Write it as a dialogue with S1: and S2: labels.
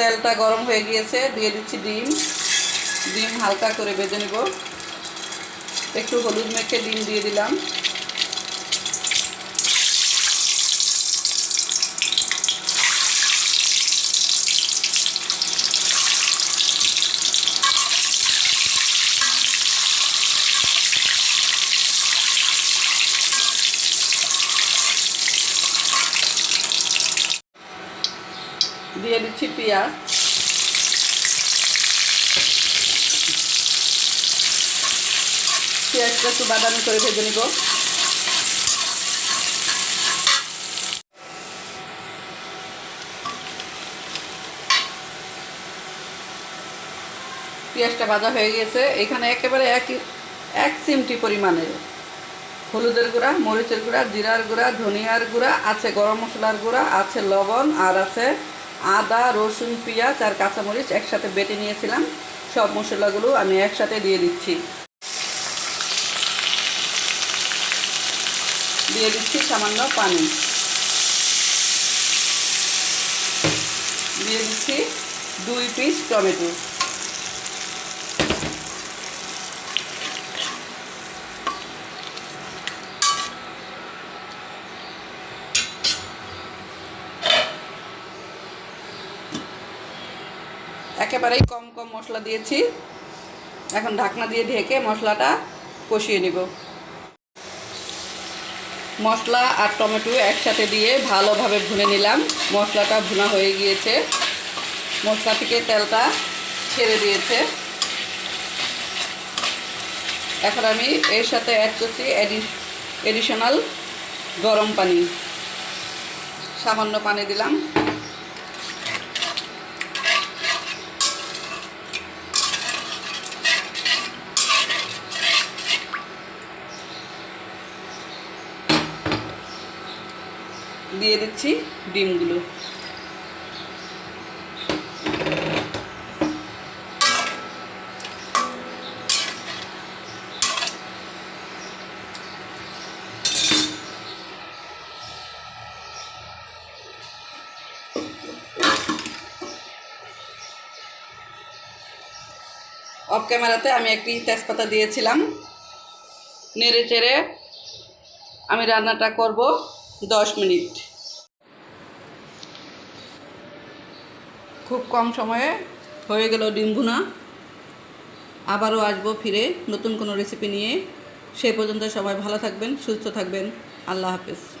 S1: তেলটা গরম হয়ে গিয়েছে, দিয়ে দিচ্ছি ডিম। ডিম হালকা করে বেজে নেব। একটু হলুদ মেখে ডিম দিয়ে দিলাম। দিয়ে দিচ্ছি পেঁয়াজ। পেঁয়াজটা একটু বাদামি করে ভেজে নিব। পেঁয়াজটা ভাজা হয়ে গেছে। এখানে একেবারে এক এক চিমটি পরিমাণের হলুদের গুঁড়া, মরিচের গুঁড়া, জিরার গুঁড়া, ধনিয়ার গুঁড়া, আছে গরম মশলার গুঁড়া, আছে লবণ, আর আছে আদা, রসুন, পেঁয়াজ আর কাঁচামরিচ একসাথে বেটে নিয়েছিলাম। সব মশলাগুলো আমি একসাথে দিয়ে দিচ্ছি। দিয়ে দিচ্ছি সামান্য পানি। দিয়ে দিচ্ছি দুই পিস টমেটো। একেবারেই কম কম মশলা দিয়েছি। এখন ঢাকনা দিয়ে ঢেকে মশলাটা কষিয়ে নিব। মশলা আর টমেটো একসাথে দিয়ে ভালোভাবে ভুনে নিলাম। মশলাটা ভুনা হয়ে গিয়েছে। মশলা থেকে তেলটা ছেড়ে দিয়েছে। এখন আমি এর সাথে অ্যাড করছি এডিশনাল গরম পানি। সামান্য পানি দিলাম। দিয়ে দিচ্ছি ডিমগুলো। অফ ক্যামেরাতে আমি একটি তেজপাতা দিয়েছিলাম। নেড়ে চেড়ে আমি রান্নাটা করব। দশ মিনিট। খুব কম সময়ে হয়ে গেল ডিম ভুনা। আবারও আসব ফিরে নতুন কোনো রেসিপি নিয়ে। সে পর্যন্ত সবাই ভালো থাকবেন, সুস্থ থাকবেন। আল্লাহ হাফেজ।